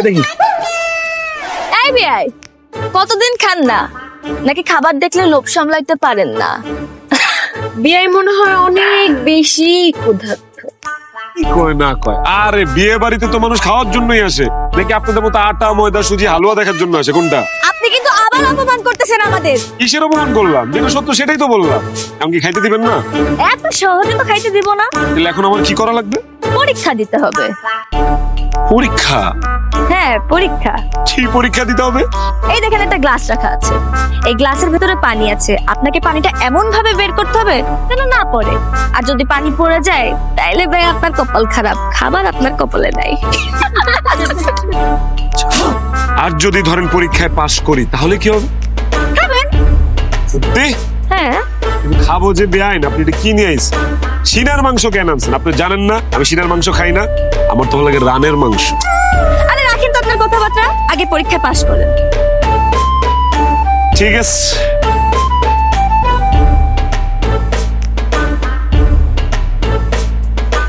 খাই দেখি এই বিয়াই কতদিন খান না? নাকি খাবার দেখলে লোভ সামলাইতে পারেন না? বিয়াই মনে হয় অনেক বেশি ক্ষুধার্ত। কি কয় না কয়? আরে বিয়ে বাড়িতে তো মানুষ খাওয়ার জন্যই আসে। নাকি আপনাদের মতো আটা ময়দা সুজি হালুয়া দেখার জন্য আসে? কোনটা? আপনি কিন্তু আবার অপমান করতেছেন আমাদের। কিসের অপমান করলাম? যেটা সত্য সেটাই তো বললাম। এমনকি খাইতে দিবেন না? এত সহজে তো খাইতে দিব না। তাহলে এখন আমার কি করা লাগবে? পরীক্ষা দিতে হবে। পরীক্ষা? হ্যাঁ পরীক্ষা। কি পরীক্ষা দিতে হবে? এই দেখেন একটা গ্লাস রাখা আছে। এই গ্লাসের ভেতরে পানি আছে। আপনাকে পানিটা এমন ভাবে বের করতে হবে যেন না পড়ে। আর যদি পানি পড়ে যায় তাইলে ভাই আপনার কপাল খারাপ। খাবার আপনার কপালে নাই। আর যদি ধরেন পরীক্ষায় পাশ করি তাহলে কি হবে? খাবেন। সত্যি? হ্যাঁ। কিন্তু খাব যে বেআইন আপনি এটা কি নিয়ে আইছেন? সিনার মাংস কেন আনছেন? আপনি জানেন না আমি সিনার মাংস খাই না। আমার তো লাগে রানের মাংস। পাশ করেন। ঠিক আছে।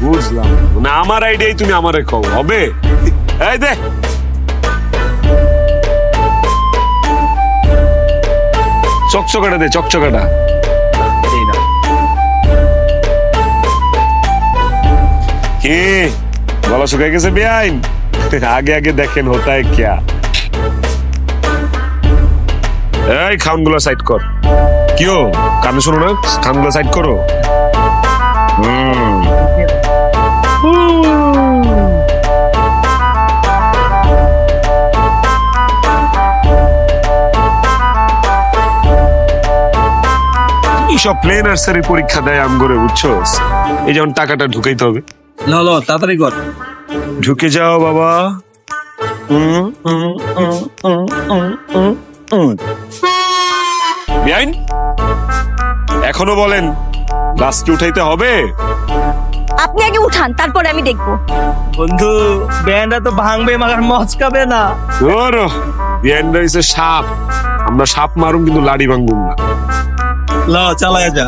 বুঝলাম। মানে আমার আইডিয়াই তুমি আমারে কও হবে? এই দে। চকচকাটা দে চকচকাটা। কি? গলা শুকাই গেছে বেআইন? আগে আগে দেখেন হোতায় ক্যা? এই খাউনগুলো সাইড কর। কিও? কানে শোনো না? খাউনগুলো সাইড করো। সব প্লে নার্সারি পরীক্ষা দেয় আম করে বুঝছ? এই যেমন টাকাটা ঢুকাইতে হবে। ল ল তাড়াতাড়ি কর। ঢুকে যাও বাবা। হুম, হুম, হুম, হুম, হুম। বেআইন? এখনও বলেন গ্লাস কি উঠাইতে হবে? আপনি আগে উঠান তারপরে আমি দেখব। বন্ধু ব্যান্ডটা তো ভাঙবে মাগার মচকাবে না। ওর বেআইন হইছে সাপ। আমরা সাপ মারুম কিন্তু লাড়ি ভাঙবুম না। ল চালায় যা।